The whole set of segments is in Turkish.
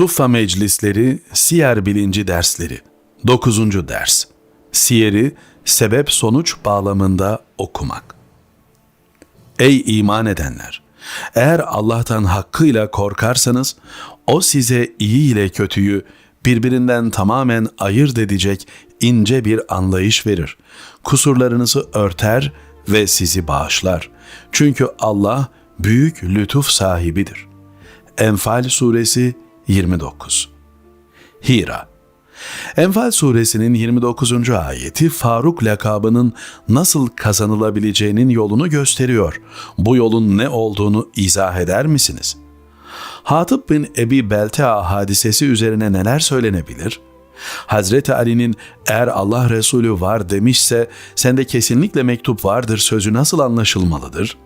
Suffa Meclisleri Siyer Bilinci Dersleri 9. Ders Siyeri sebep-sonuç bağlamında okumak Ey iman edenler! Eğer Allah'tan hakkıyla korkarsanız, O size iyi ile kötüyü birbirinden tamamen ayırt edecek ince bir anlayış verir. Kusurlarınızı örter ve sizi bağışlar. Çünkü Allah büyük lütuf sahibidir. Enfal Suresi 29 Hira Enfal suresinin 29. ayeti Faruk lakabının nasıl kazanılabileceğinin yolunu gösteriyor. Bu yolun ne olduğunu izah eder misiniz? Hatip bin Ebi Beltea hadisesi üzerine neler söylenebilir? Hazreti Ali'nin eğer Allah Resulü var demişse sende kesinlikle mektup vardır sözü nasıl anlaşılmalıdır?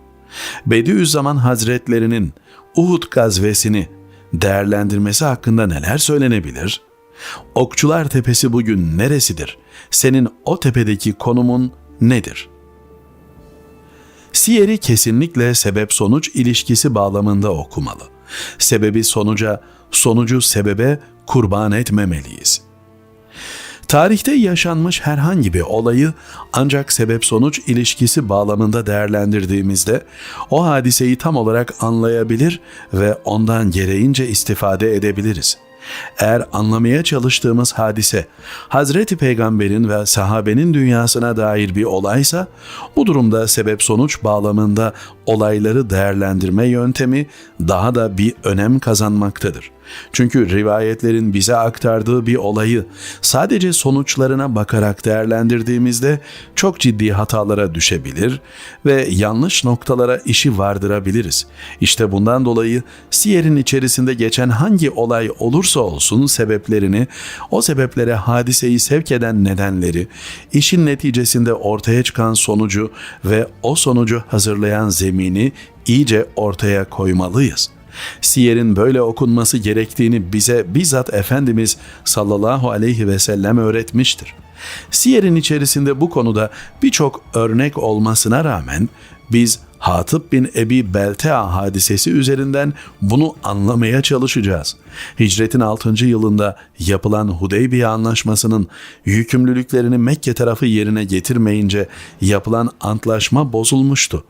Bediüzzaman Hazretlerinin Uhud gazvesini değerlendirmesi hakkında neler söylenebilir? Okçular Tepesi bugün neresidir? Senin o tepedeki konumun nedir? Siyeri kesinlikle sebep-sonuç ilişkisi bağlamında okumalı. Sebebi sonuca, sonucu sebebe kurban etmemeliyiz. Tarihte yaşanmış herhangi bir olayı ancak sebep-sonuç ilişkisi bağlamında değerlendirdiğimizde o hadiseyi tam olarak anlayabilir ve ondan gereğince istifade edebiliriz. Eğer anlamaya çalıştığımız hadise Hazreti Peygamber'in ve sahabenin dünyasına dair bir olaysa bu durumda sebep sonuç bağlamında olayları değerlendirme yöntemi daha da bir önem kazanmaktadır. Çünkü rivayetlerin bize aktardığı bir olayı sadece sonuçlarına bakarak değerlendirdiğimizde çok ciddi hatalara düşebilir ve yanlış noktalara işi vardırabiliriz. İşte bundan dolayı siyerin içerisinde geçen hangi olay olursa olsun sebeplerini, o sebeplere hadiseyi sevk eden nedenleri, işin neticesinde ortaya çıkan sonucu ve o sonucu hazırlayan zemini iyice ortaya koymalıyız.'' Siyer'in böyle okunması gerektiğini bize bizzat Efendimiz sallallahu aleyhi ve sellem öğretmiştir. Siyer'in içerisinde bu konuda birçok örnek olmasına rağmen biz Hatip bin Ebi Beltea hadisesi üzerinden bunu anlamaya çalışacağız. Hicretin 6. yılında yapılan Hudeybiye anlaşmasının yükümlülüklerini Mekke tarafı yerine getirmeyince yapılan antlaşma bozulmuştu.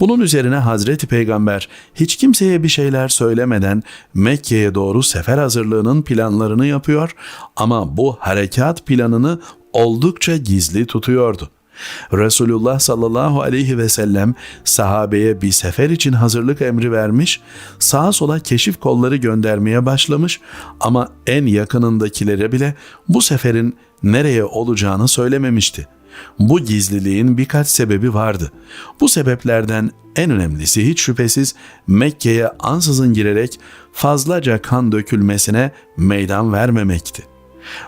Bunun üzerine Hazreti Peygamber hiç kimseye bir şeyler söylemeden Mekke'ye doğru sefer hazırlığının planlarını yapıyor ama bu harekat planını oldukça gizli tutuyordu. Resulullah sallallahu aleyhi ve sellem sahabeye bir sefer için hazırlık emri vermiş, sağa sola keşif kolları göndermeye başlamış ama en yakınındakilere bile bu seferin nereye olacağını söylememişti.'' Bu gizliliğin birkaç sebebi vardı. Bu sebeplerden en önemlisi hiç şüphesiz Mekke'ye ansızın girerek fazlaca kan dökülmesine meydan vermemekti.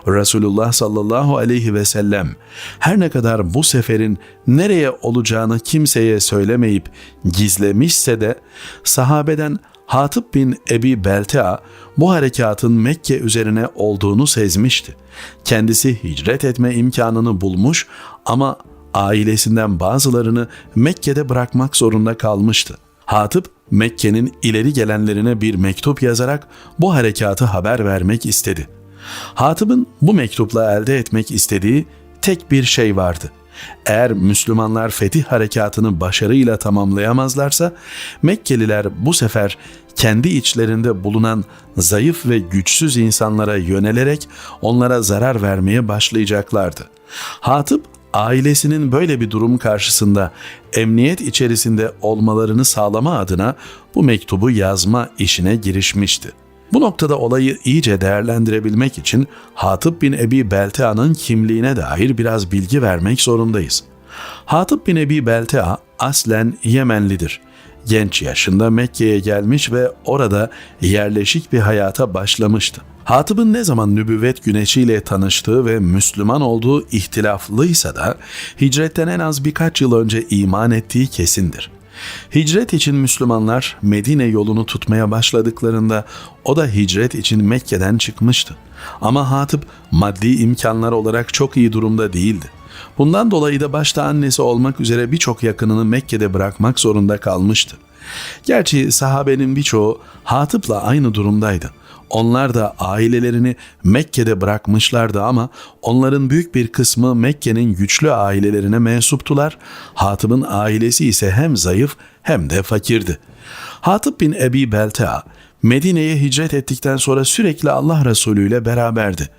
Resulullah sallallahu aleyhi ve sellem her ne kadar bu seferin nereye olacağını kimseye söylemeyip gizlemişse de sahabeden Hatip bin Ebi Beltea bu harekatın Mekke üzerine olduğunu sezmişti. Kendisi hicret etme imkanını bulmuş ama ailesinden bazılarını Mekke'de bırakmak zorunda kalmıştı. Hatip Mekke'nin ileri gelenlerine bir mektup yazarak bu harekatı haber vermek istedi. Hatip'in bu mektupla elde etmek istediği tek bir şey vardı. Eğer Müslümanlar fetih harekatını başarıyla tamamlayamazlarsa Mekkeliler bu sefer kendi içlerinde bulunan zayıf ve güçsüz insanlara yönelerek onlara zarar vermeye başlayacaklardı. Hatip ailesinin böyle bir durum karşısında emniyet içerisinde olmalarını sağlama adına bu mektubu yazma işine girişmişti. Bu noktada olayı iyice değerlendirebilmek için Hatip bin Ebi Beltea'nın kimliğine dair biraz bilgi vermek zorundayız. Hatip bin Ebi Beltea aslen Yemenlidir. Genç yaşında Mekke'ye gelmiş ve orada yerleşik bir hayata başlamıştı. Hatip'in ne zaman nübüvvet güneşiyle tanıştığı ve Müslüman olduğu ihtilaflıysa da hicretten en az birkaç yıl önce iman ettiği kesindir. Hicret için Müslümanlar Medine yolunu tutmaya başladıklarında o da hicret için Mekke'den çıkmıştı. Ama Hatip maddi imkanlar olarak çok iyi durumda değildi. Bundan dolayı da başta annesi olmak üzere birçok yakınını Mekke'de bırakmak zorunda kalmıştı. Gerçi sahabenin birçoğu Hatip'la aynı durumdaydı. Onlar da ailelerini Mekke'de bırakmışlardı ama onların büyük bir kısmı Mekke'nin güçlü ailelerine mensuptular. Hatip'in ailesi ise hem zayıf hem de fakirdi. Hatip bin Ebi Belta Medine'ye hicret ettikten sonra sürekli Allah Resulü ile beraberdi.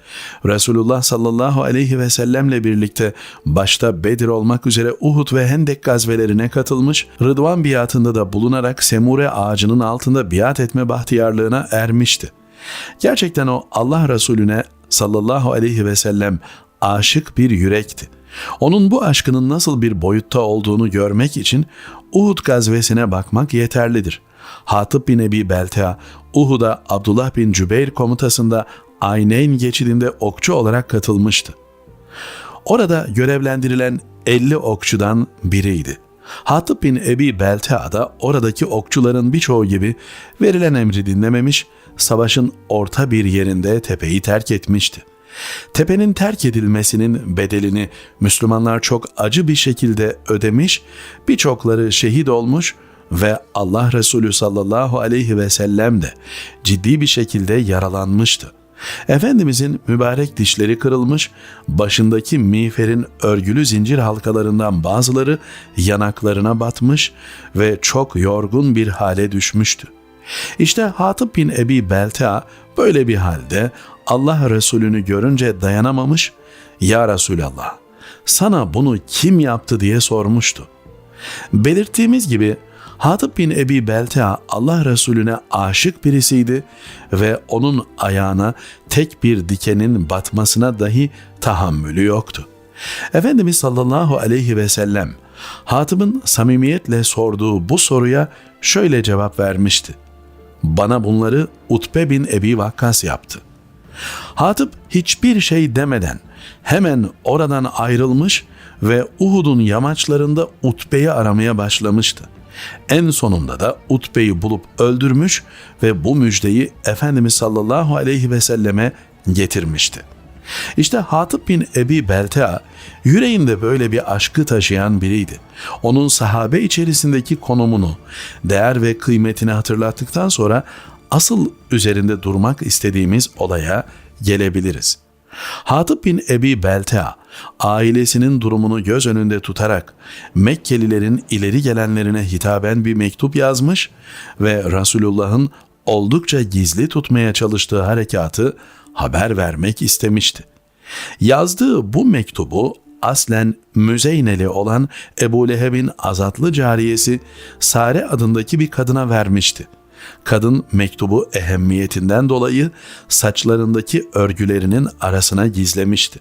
Resulullah sallallahu aleyhi ve sellemle birlikte başta Bedir olmak üzere Uhud ve Hendek gazvelerine katılmış, Rıdvan biatında da bulunarak Semure ağacının altında biat etme bahtiyarlığına ermişti. Gerçekten o Allah Resulüne sallallahu aleyhi ve sellem aşık bir yürekti. Onun bu aşkının nasıl bir boyutta olduğunu görmek için Uhud gazvesine bakmak yeterlidir. Hatip bin Ebi Beltea, Uhud'a Abdullah bin Cübeyr komutasında Ayneyn geçidinde okçu olarak katılmıştı. Orada görevlendirilen 50 okçudan biriydi. Hatip bin Ebi Beltea da oradaki okçuların birçoğu gibi verilen emri dinlememiş, savaşın orta bir yerinde tepeyi terk etmişti. Tepenin terk edilmesinin bedelini Müslümanlar çok acı bir şekilde ödemiş, birçokları şehit olmuş ve Allah Resulü sallallahu aleyhi ve sellem de ciddi bir şekilde yaralanmıştı. Efendimizin mübarek dişleri kırılmış, başındaki miğferin örgülü zincir halkalarından bazıları yanaklarına batmış ve çok yorgun bir hale düşmüştü. İşte Hatip bin Ebi Belta böyle bir halde Allah Resulü'nü görünce dayanamamış, ''Ya Resulallah, sana bunu kim yaptı?'' diye sormuştu. Belirttiğimiz gibi Hatip bin Ebi Beltea Allah Resulüne aşık birisiydi ve onun ayağına tek bir dikenin batmasına dahi tahammülü yoktu. Efendimiz sallallahu aleyhi ve sellem Hatip'in samimiyetle sorduğu bu soruya şöyle cevap vermişti. Bana bunları Utbe bin Ebi Vakkas yaptı. Hatip hiçbir şey demeden hemen oradan ayrılmış ve Uhud'un yamaçlarında Utbe'yi aramaya başlamıştı. En sonunda da Utbe'yi bulup öldürmüş ve bu müjdeyi Efendimiz sallallahu aleyhi ve selleme getirmişti. İşte Hatip bin Ebi Beltea yüreğinde böyle bir aşkı taşıyan biriydi. Onun sahabe içerisindeki konumunu, değer ve kıymetini hatırlattıktan sonra asıl üzerinde durmak istediğimiz olaya gelebiliriz. Hatip bin Ebi Beltea ailesinin durumunu göz önünde tutarak Mekkelilerin ileri gelenlerine hitaben bir mektup yazmış ve Resulullah'ın oldukça gizli tutmaya çalıştığı harekatı haber vermek istemişti. Yazdığı bu mektubu aslen Müzeyneli olan Ebu Leheb'in azatlı cariyesi Sare adındaki bir kadına vermişti. Kadın mektubu ehemmiyetinden dolayı saçlarındaki örgülerinin arasına gizlemişti.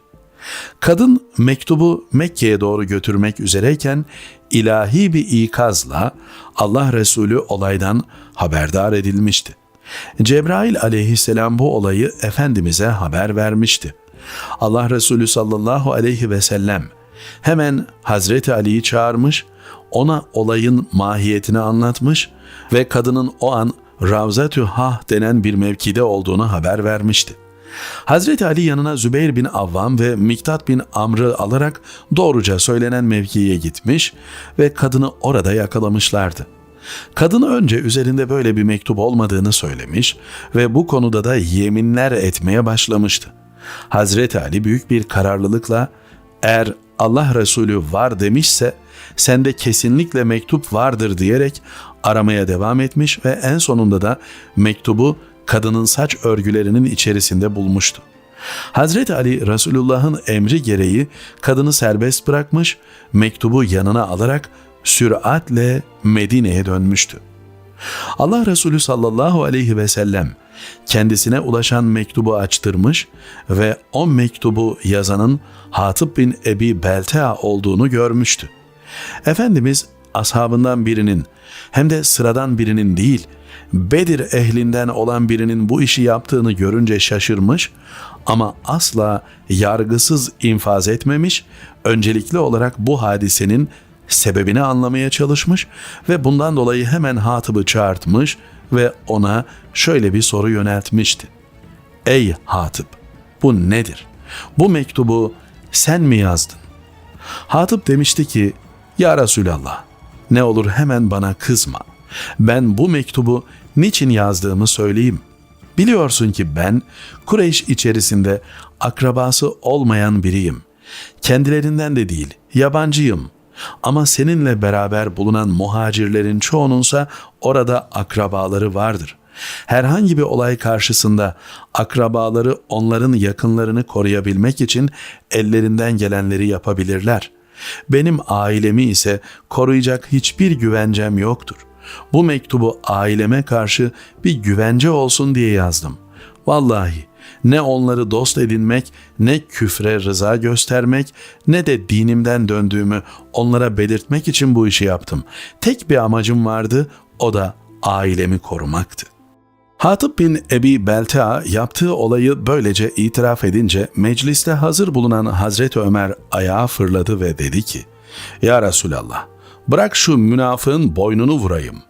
Kadın mektubu Mekke'ye doğru götürmek üzereyken ilahi bir ikazla Allah Resulü olaydan haberdar edilmişti. Cebrail aleyhisselam bu olayı Efendimiz'e haber vermişti. Allah Resulü sallallahu aleyhi ve sellem hemen Hazreti Ali'yi çağırmış, ona olayın mahiyetini anlatmış ve kadının o an Ravzatü Hah denen bir mevkide olduğunu haber vermişti. Hazreti Ali yanına Zübeyir bin Avvam ve Miktat bin Amr'ı alarak doğruca söylenen mevkiye gitmiş ve kadını orada yakalamışlardı. Kadın önce üzerinde böyle bir mektup olmadığını söylemiş ve bu konuda da yeminler etmeye başlamıştı. Hazreti Ali büyük bir kararlılıkla eğer Allah Resulü var demişse sende kesinlikle mektup vardır diyerek aramaya devam etmiş ve en sonunda da mektubu kadının saç örgülerinin içerisinde bulmuştu. Hazreti Ali Resulullah'ın emri gereği kadını serbest bırakmış, mektubu yanına alarak süratle Medine'ye dönmüştü. Allah Resulü sallallahu aleyhi ve sellem kendisine ulaşan mektubu açtırmış ve o mektubu yazanın Hatip bin Ebi Beltea olduğunu görmüştü. Efendimiz ashabından birinin hem de sıradan birinin değil, Bedir ehlinden olan birinin bu işi yaptığını görünce şaşırmış ama asla yargısız infaz etmemiş, öncelikli olarak bu hadisenin sebebini anlamaya çalışmış ve bundan dolayı hemen Hatip'i çağırtmış ve ona şöyle bir soru yöneltmişti. Ey Hatip, bu nedir? Bu mektubu sen mi yazdın? Hatip demişti ki, Ya Resulallah, ne olur hemen bana kızma. Ben bu mektubu niçin yazdığımı söyleyeyim. Biliyorsun ki ben Kureyş içerisinde akrabası olmayan biriyim. Kendilerinden de değil, yabancıyım. Ama seninle beraber bulunan muhacirlerin çoğununsa orada akrabaları vardır. Herhangi bir olay karşısında akrabaları onların yakınlarını koruyabilmek için ellerinden gelenleri yapabilirler. Benim ailemi ise koruyacak hiçbir güvencem yoktur. Bu mektubu aileme karşı bir güvence olsun diye yazdım. Vallahi ne onları dost edinmek, ne küfre rıza göstermek, ne de dinimden döndüğümü onlara belirtmek için bu işi yaptım. Tek bir amacım vardı, o da ailemi korumaktı. Hatip bin Ebi Beltea yaptığı olayı böylece itiraf edince mecliste hazır bulunan Hazreti Ömer ayağa fırladı ve dedi ki Ya Resulallah bırak şu münafığın boynunu vurayım.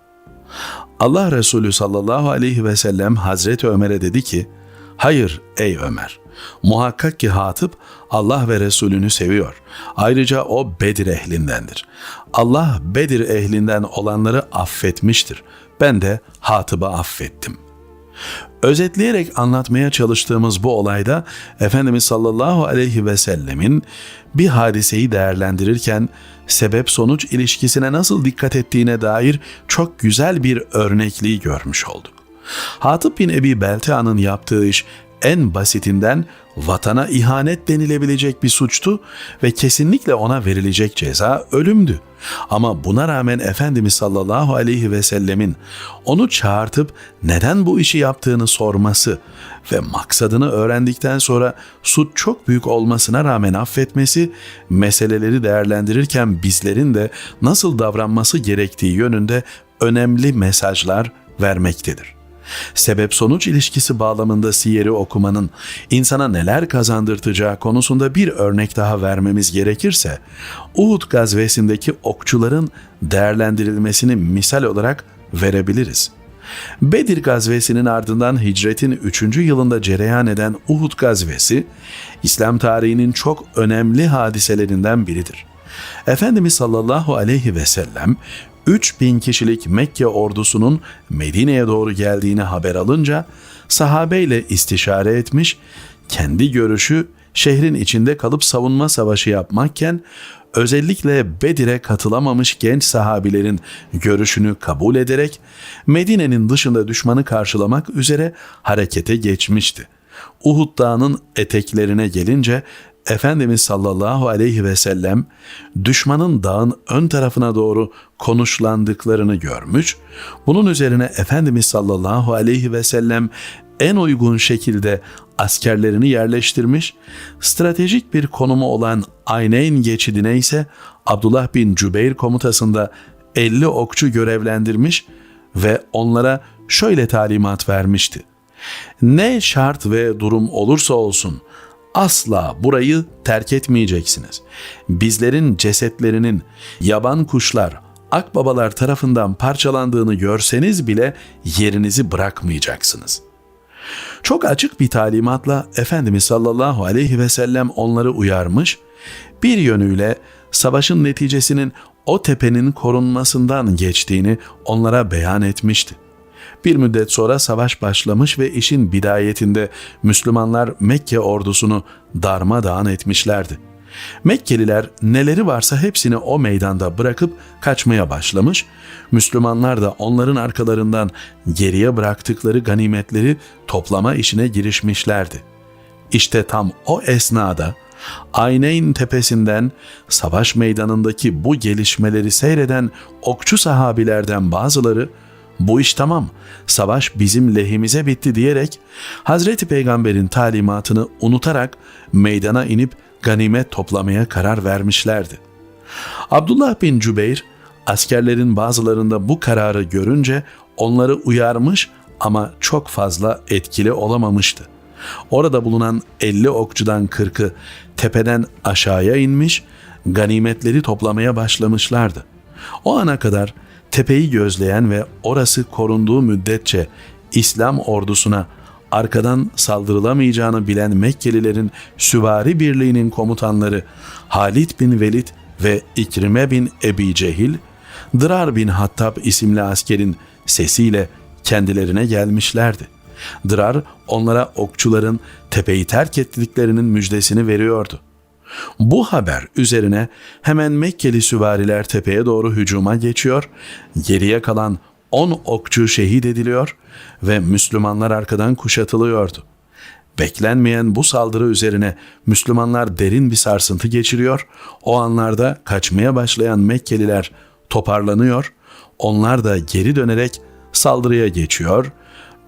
Allah Resulü sallallahu aleyhi ve sellem Hazreti Ömer'e dedi ki Hayır ey Ömer muhakkak ki Hatip Allah ve Resulünü seviyor. Ayrıca o Bedir ehlindendir. Allah Bedir ehlinden olanları affetmiştir. Ben de Hatip'i affettim.'' Özetleyerek anlatmaya çalıştığımız bu olayda Efendimiz sallallahu aleyhi ve sellemin bir hadiseyi değerlendirirken sebep sonuç ilişkisine nasıl dikkat ettiğine dair çok güzel bir örnekliği görmüş olduk. Hatip bin Ebi Beltea'nın yaptığı iş en basitinden vatana ihanet denilebilecek bir suçtu ve kesinlikle ona verilecek ceza ölümdü. Ama buna rağmen Efendimiz sallallahu aleyhi ve sellemin onu çağırtıp neden bu işi yaptığını sorması ve maksadını öğrendikten sonra suç çok büyük olmasına rağmen affetmesi meseleleri değerlendirirken bizlerin de nasıl davranması gerektiği yönünde önemli mesajlar vermektedir. Sebep sonuç ilişkisi bağlamında siyeri okumanın insana neler kazandırtacağı konusunda bir örnek daha vermemiz gerekirse, Uhud gazvesindeki okçuların değerlendirilmesini misal olarak verebiliriz. Bedir gazvesinin ardından hicretin 3. yılında cereyan eden Uhud gazvesi, İslam tarihinin çok önemli hadiselerinden biridir. Efendimiz sallallahu aleyhi ve sellem 3000 kişilik Mekke ordusunun Medine'ye doğru geldiğini haber alınca sahabeyle istişare etmiş, kendi görüşü şehrin içinde kalıp savunma savaşı yapmakken özellikle Bedir'e katılamamış genç sahabilerin görüşünü kabul ederek Medine'nin dışında düşmanı karşılamak üzere harekete geçmişti. Uhud Dağı'nın eteklerine gelince Efendimiz sallallahu aleyhi ve sellem düşmanın dağın ön tarafına doğru konuşlandıklarını görmüş. Bunun üzerine Efendimiz sallallahu aleyhi ve sellem en uygun şekilde askerlerini yerleştirmiş, stratejik bir konumu olan Ayneyn geçidine ise Abdullah bin Cübeyr komutasında 50 okçu görevlendirmiş ve onlara şöyle talimat vermişti. Ne şart ve durum olursa olsun asla burayı terk etmeyeceksiniz. Bizlerin cesetlerinin yaban kuşlar, akbabalar tarafından parçalandığını görseniz bile yerinizi bırakmayacaksınız. Çok açık bir talimatla Efendimiz sallallahu aleyhi ve sellem onları uyarmış, bir yönüyle savaşın neticesinin o tepenin korunmasından geçtiğini onlara beyan etmişti. Bir müddet sonra savaş başlamış ve işin bidayetinde Müslümanlar Mekke ordusunu darmadağın etmişlerdi. Mekkeliler neleri varsa hepsini o meydanda bırakıp kaçmaya başlamış, Müslümanlar da onların arkalarından geriye bıraktıkları ganimetleri toplama işine girişmişlerdi. İşte tam o esnada Ayneyn tepesinden savaş meydanındaki bu gelişmeleri seyreden okçu sahabilerden bazıları bu iş tamam, savaş bizim lehimize bitti diyerek Hazreti Peygamber'in talimatını unutarak meydana inip ganimet toplamaya karar vermişlerdi. Abdullah bin Cübeyr askerlerin bazılarında bu kararı görünce onları uyarmış ama çok fazla etkili olamamıştı. Orada bulunan 50 okçudan 40'ı tepeden aşağıya inmiş, ganimetleri toplamaya başlamışlardı. O ana kadar tepeyi gözleyen ve orası korunduğu müddetçe İslam ordusuna arkadan saldırılamayacağını bilen Mekkelilerin süvari birliğinin komutanları Halid bin Velid ve İkrime bin Ebi Cehil, Dırar bin Hattab isimli askerin sesiyle kendilerine gelmişlerdi. Dırar onlara okçuların tepeyi terk ettiklerinin müjdesini veriyordu. Bu haber üzerine hemen Mekkeli süvariler tepeye doğru hücuma geçiyor, geriye kalan 10 okçu şehit ediliyor ve Müslümanlar arkadan kuşatılıyordu. Beklenmeyen bu saldırı üzerine Müslümanlar derin bir sarsıntı geçiriyor. O anlarda kaçmaya başlayan Mekkeliler toparlanıyor. Onlar da geri dönerek saldırıya geçiyor.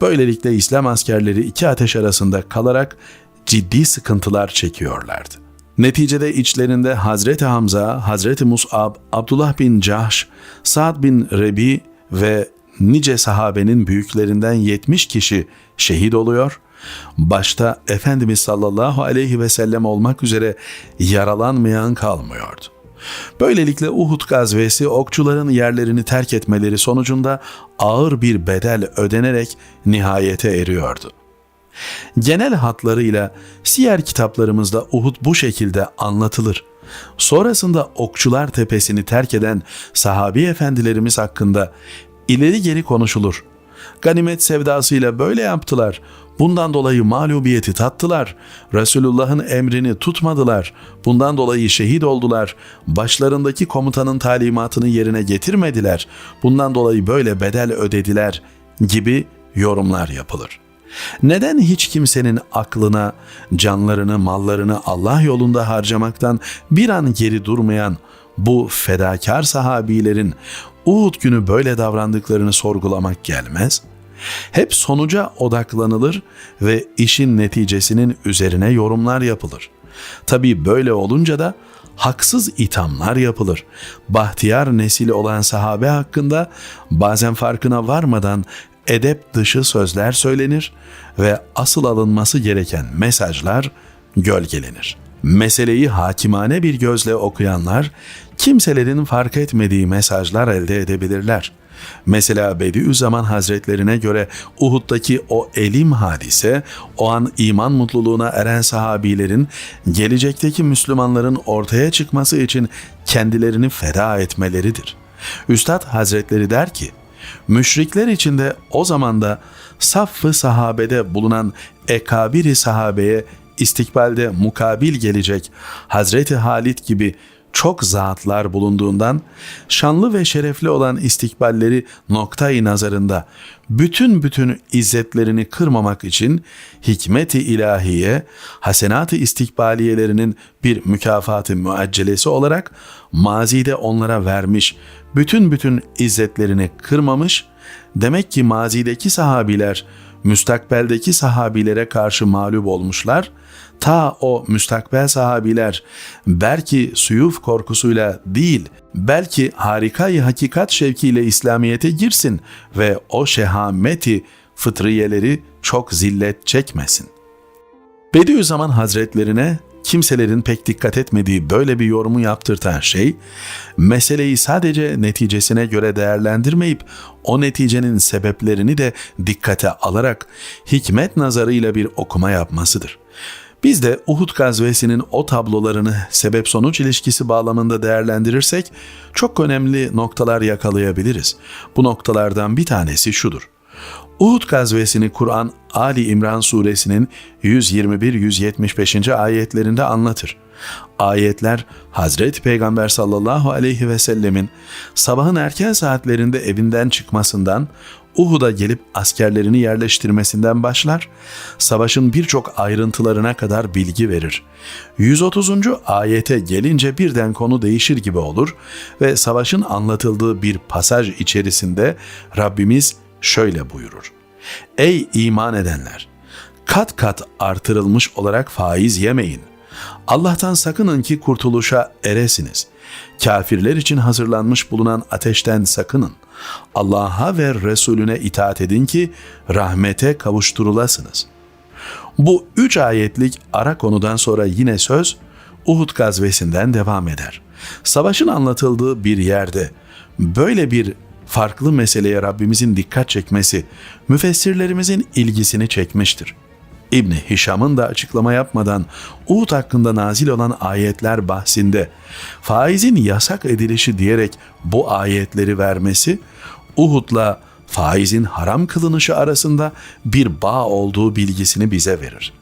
Böylelikle İslam askerleri iki ateş arasında kalarak ciddi sıkıntılar çekiyorlardı. Neticede içlerinde Hazreti Hamza, Hazreti Mus'ab, Abdullah bin Cahş, Sa'd bin Rebi ve nice sahabenin büyüklerinden 70 kişi şehit oluyor. Başta Efendimiz sallallahu aleyhi ve sellem olmak üzere yaralanmayan kalmıyordu. Böylelikle Uhud gazvesi okçuların yerlerini terk etmeleri sonucunda ağır bir bedel ödenerek nihayete eriyordu. Genel hatlarıyla siyer kitaplarımızda Uhud bu şekilde anlatılır. Sonrasında Okçular Tepesi'ni terk eden sahabi efendilerimiz hakkında ileri geri konuşulur. Ganimet sevdasıyla böyle yaptılar. Bundan dolayı mağlubiyeti tattılar. Resulullah'ın emrini tutmadılar. Bundan dolayı şehit oldular. Başlarındaki komutanın talimatını yerine getirmediler. Bundan dolayı böyle bedel ödediler gibi yorumlar yapılır. Neden hiç kimsenin aklına, canlarını, mallarını Allah yolunda harcamaktan bir an geri durmayan bu fedakar sahabilerin Uhud günü böyle davrandıklarını sorgulamak gelmez? Hep sonuca odaklanılır ve işin neticesinin üzerine yorumlar yapılır. Tabi böyle olunca da haksız ithamlar yapılır. Bahtiyar nesili olan sahabe hakkında bazen farkına varmadan edep dışı sözler söylenir ve asıl alınması gereken mesajlar gölgelenir. Meseleyi hakimane bir gözle okuyanlar kimselerin fark etmediği mesajlar elde edebilirler. Mesela Bediüzzaman Hazretlerine göre Uhud'daki o elim hadise, o an iman mutluluğuna eren sahabilerin gelecekteki Müslümanların ortaya çıkması için kendilerini feda etmeleridir. Üstad Hazretleri der ki, müşrikler içinde o zamanda saffı sahabede bulunan ekabiri sahabeye istikbalde mukabil gelecek Hazreti Halit gibi çok zatlar bulunduğundan şanlı ve şerefli olan istikballeri noktayı nazarında bütün bütün izzetlerini kırmamak için hikmeti ilahiye, hasenat-ı istikbaliyelerinin bir mükafatı müaccelesi olarak mazide onlara vermiş bütün bütün izzetlerini kırmamış, demek ki mazideki sahabiler müstakbeldeki sahabilere karşı mağlup olmuşlar, ta o müstakbel sahabiler belki suyuf korkusuyla değil, belki harikayı hakikat şevkiyle İslamiyet'e girsin ve o şehameti fıtriyeleri çok zillet çekmesin. Bediüzzaman Hazretlerine kimselerin pek dikkat etmediği böyle bir yorumu yaptırtan şey, meseleyi sadece neticesine göre değerlendirmeyip o neticenin sebeplerini de dikkate alarak hikmet nazarıyla bir okuma yapmasıdır. Biz de Uhud gazvesinin o tablolarını sebep-sonuç ilişkisi bağlamında değerlendirirsek çok önemli noktalar yakalayabiliriz. Bu noktalardan bir tanesi şudur. Uhud gazvesini Kur'an Ali İmran suresinin 121-175. ayetlerinde anlatır. Ayetler Hazreti Peygamber sallallahu aleyhi ve sellemin sabahın erken saatlerinde evinden çıkmasından Uhud'a gelip askerlerini yerleştirmesinden başlar, savaşın birçok ayrıntılarına kadar bilgi verir. 130. ayete gelince birden konu değişir gibi olur ve savaşın anlatıldığı bir pasaj içerisinde Rabbimiz şöyle buyurur. Ey iman edenler! Kat kat artırılmış olarak faiz yemeyin. Allah'tan sakının ki kurtuluşa eresiniz. Kafirler için hazırlanmış bulunan ateşten sakının. Allah'a ve Resulüne itaat edin ki rahmete kavuşturulasınız. Bu üç ayetlik ara konudan sonra yine söz Uhud gazvesinden devam eder. Savaşın anlatıldığı bir yerde böyle bir farklı meseleye Rabbimizin dikkat çekmesi müfessirlerimizin ilgisini çekmiştir. İbni Hişam'ın da açıklama yapmadan Uhud hakkında nazil olan ayetler bahsinde faizin yasak edilişi diyerek bu ayetleri vermesi Uhud'la faizin haram kılınışı arasında bir bağ olduğu bilgisini bize verir.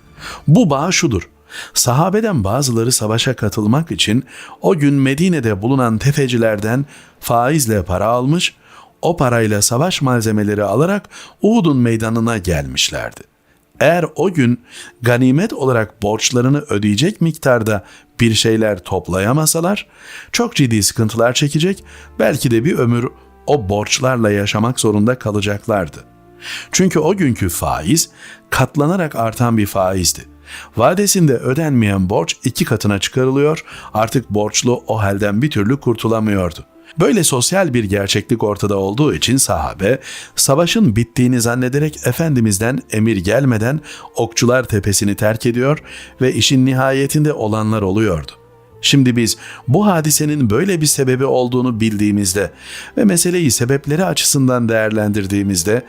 Bu bağ şudur. Sahabeden bazıları savaşa katılmak için o gün Medine'de bulunan tefecilerden faizle para almış, o parayla savaş malzemeleri alarak Uhud'un meydanına gelmişlerdi. Eğer o gün ganimet olarak borçlarını ödeyecek miktarda bir şeyler toplayamasalar çok ciddi sıkıntılar çekecek, belki de bir ömür o borçlarla yaşamak zorunda kalacaklardı. Çünkü o günkü faiz katlanarak artan bir faizdi. Vadesinde ödenmeyen borç iki katına çıkarılıyor, artık borçlu o halden bir türlü kurtulamıyordu. Böyle sosyal bir gerçeklik ortada olduğu için sahabe, savaşın bittiğini zannederek Efendimiz'den emir gelmeden Okçular Tepesi'ni terk ediyor ve işin nihayetinde olanlar oluyordu. Şimdi biz bu hadisenin böyle bir sebebi olduğunu bildiğimizde ve meseleyi sebepleri açısından değerlendirdiğimizde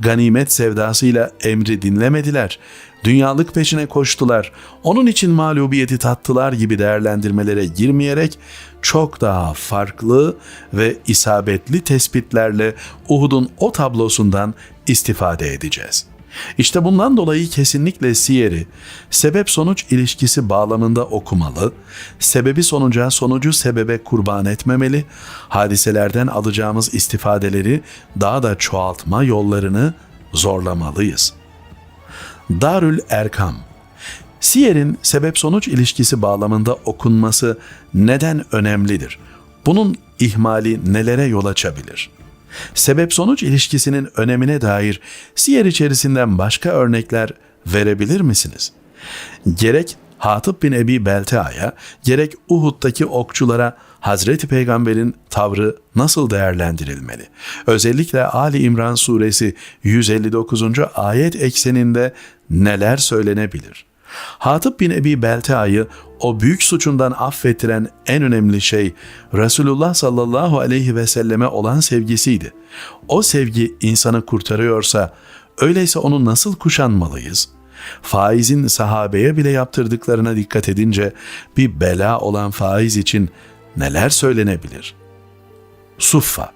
ganimet sevdasıyla emri dinlemediler. Dünyalık peşine koştular. Onun için mağlubiyeti tattılar gibi değerlendirmelere girmeyerek çok daha farklı ve isabetli tespitlerle Uhud'un o tablosundan istifade edeceğiz.'' İşte bundan dolayı kesinlikle siyeri sebep sonuç ilişkisi bağlamında okumalı, sebebi sonuca sonucu sebebe kurban etmemeli, hadiselerden alacağımız istifadeleri daha da çoğaltma yollarını zorlamalıyız. Darül Erkam Siyer'in sebep sonuç ilişkisi bağlamında okunması neden önemlidir? Bunun ihmali nelere yol açabilir?'' sebep sonuç ilişkisinin önemine dair siyer içerisinden başka örnekler verebilir misiniz? Gerek Hatip bin Ebi Beltea'ya, gerek Uhud'daki okçulara Hazreti Peygamber'in tavrı nasıl değerlendirilmeli? Özellikle Ali İmran suresi 159. ayet ekseninde neler söylenebilir?'' Hatip bin Ebi Belta'yı o büyük suçundan affettiren en önemli şey Resulullah sallallahu aleyhi ve selleme olan sevgisiydi. O sevgi insanı kurtarıyorsa öyleyse onu nasıl kuşanmalıyız? Faizin sahabeye bile yaptırdıklarına dikkat edince bir bela olan faiz için neler söylenebilir? Suffa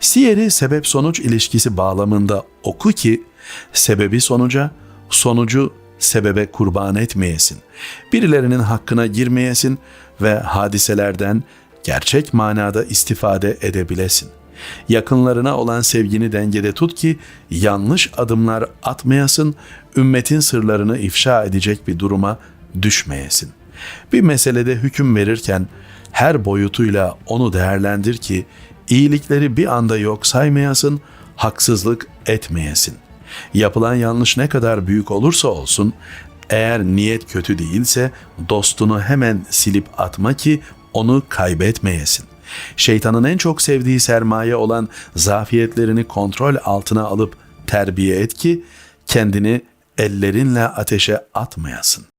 Siyeri sebep-sonuç ilişkisi bağlamında oku ki sebebi sonuca, sonucu sebebe kurban etmeyesin. Birilerinin hakkına girmeyesin ve hadiselerden gerçek manada istifade edebilesin. Yakınlarına olan sevgini dengede tut ki yanlış adımlar atmayasın, ümmetin sırlarını ifşa edecek bir duruma düşmeyesin. Bir meselede hüküm verirken her boyutuyla onu değerlendir ki iyilikleri bir anda yok saymayasın, haksızlık etmeyesin. Yapılan yanlış ne kadar büyük olursa olsun, eğer niyet kötü değilse dostunu hemen silip atma ki onu kaybetmeyesin. Şeytanın en çok sevdiği sermaye olan zafiyetlerini kontrol altına alıp terbiye et ki kendini ellerinle ateşe atmayasın.